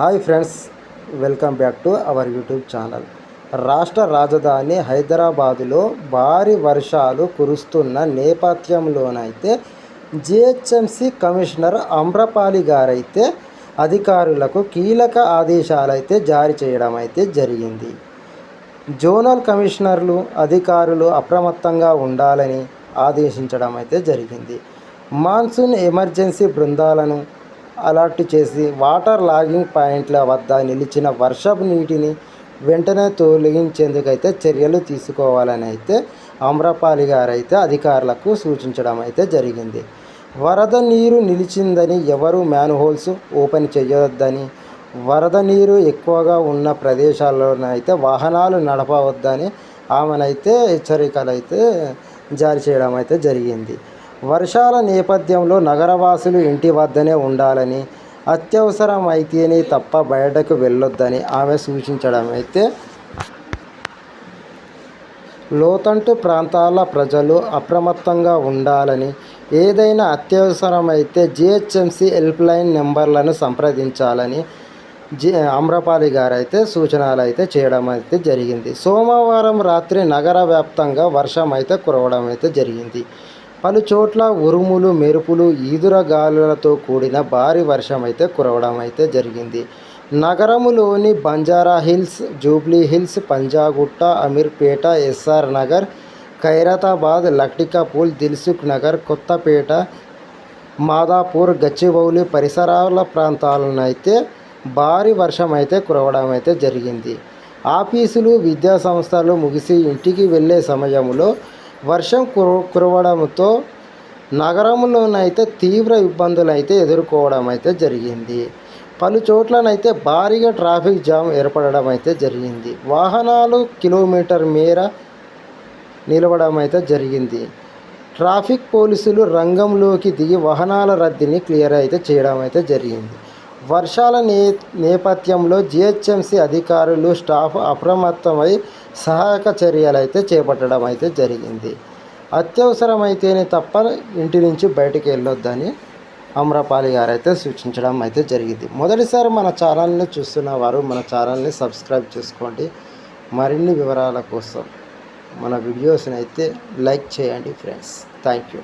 Hi friends welcome back to our YouTube channel. రాష్ట్ర రాజధాని హైదరాబాదులో భారీ వర్షాలు కురుస్తున్న నేపథ్యంలోనైతే జిహెచ్ఎంసి కమిషనర్ అమ్రపాలి గారైతే అధికారులకు కీలక ఆదేశాలు అయితే జారీ చేయడం అయితే జరిగింది. జోనల్ కమిషనర్లు అధికారులు అప్రమత్తంగా ఉండాలని ఆదేశించడం అయితే జరిగింది. మాన్సూన్ ఎమర్జెన్సీ బృందాలను అలర్ట్ చేసి వాటర్ లాగింగ్ పాయింట్ల వద్ద నిలిచిన వర్షపు నీటిని వెంటనే తొలగించేందుకైతే చర్యలు తీసుకోవాలని అయితే అమ్రపాలి గారు అయితే అధికారులకు సూచించడం అయితే జరిగింది. వరద నీరు నిలిచిందని ఎవరు మ్యాన్హోల్స్ ఓపెన్ చేయొద్దని వరద నీరు ఎక్కువగా ఉన్న ప్రదేశాల్లోనైతే వాహనాలు నడపవద్దని ఆమెనైతే హెచ్చరికలు అయితే జారీ చేయడం అయితే జరిగింది. వర్షాల నేపథ్యంలో నగరవాసులు ఇంటి వద్దనే ఉండాలని అత్యవసరం అయితేనే తప్ప బయటకు వెళ్ళొద్దని ఆమె సూచించడం అయితే లోతంటు ప్రాంతాల ప్రజలు అప్రమత్తంగా ఉండాలని ఏదైనా అత్యవసరమైతే జిహెచ్ఎంసి హెల్ప్లైన్ నెంబర్లను సంప్రదించాలని జి అమ్రపాలి గారు అయితే సూచనలు అయితే చేయడం అయితే జరిగింది. సోమవారం రాత్రి నగర వ్యాప్తంగా వర్షం అయితే కురవడం అయితే జరిగింది. పలు చోట్ల ఉరుములు మెరుపులు ఈదురగాలులతో కూడిన భారీ వర్షం అయితే కురవడం అయితే జరిగింది. నగరములోని Banjara hills Jubilee hills Panjagutta Ameerpet SR Nagar Khairatabad Lakdikapul Dilsukhnagar Kothapet Madhapur Gachibowli పరిసరాల ప్రాంతాలను అయితే భారీ వర్షం అయితే కురవడం అయితే జరిగింది. ఆఫీసులు విద్యా సంస్థలు ముగిసి ఇంటికి వెళ్ళే సమయంలో వర్షం కుర కురవడంతో నగరంలోనైతే తీవ్ర ఇబ్బందులు అయితే ఎదుర్కోవడం అయితే జరిగింది. పలు చోట్లనైతే భారీగా ట్రాఫిక్ జామ్ ఏర్పడడం అయితే జరిగింది. వాహనాలు కిలోమీటర్ మేర నిలవడం అయితే జరిగింది. ట్రాఫిక్ పోలీసులు రంగంలోకి దిగి వాహనాల రద్దీని క్లియర్ అయితే చేయడం అయితే జరిగింది. వర్షాల నే నేపథ్యంలో జిహెచ్ఎంసీ అధికారులు స్టాఫ్ అప్రమత్తమై సహాయక చర్యలు అయితే చేపట్టడం అయితే జరిగింది. అత్యవసరమైతేనే తప్ప ఇంటి నుంచి బయటికి వెళ్ళొద్దని అమ్రపాలి గారు అయితే సూచించడం అయితే జరిగింది. మొదటిసారి మన ఛానల్ని చూస్తున్న వారు మన ఛానల్ని సబ్స్క్రైబ్ చేసుకోండి. మరిన్ని వివరాల కోసం మన వీడియోస్ని అయితే లైక్ చేయండి ఫ్రెండ్స్. Thank you.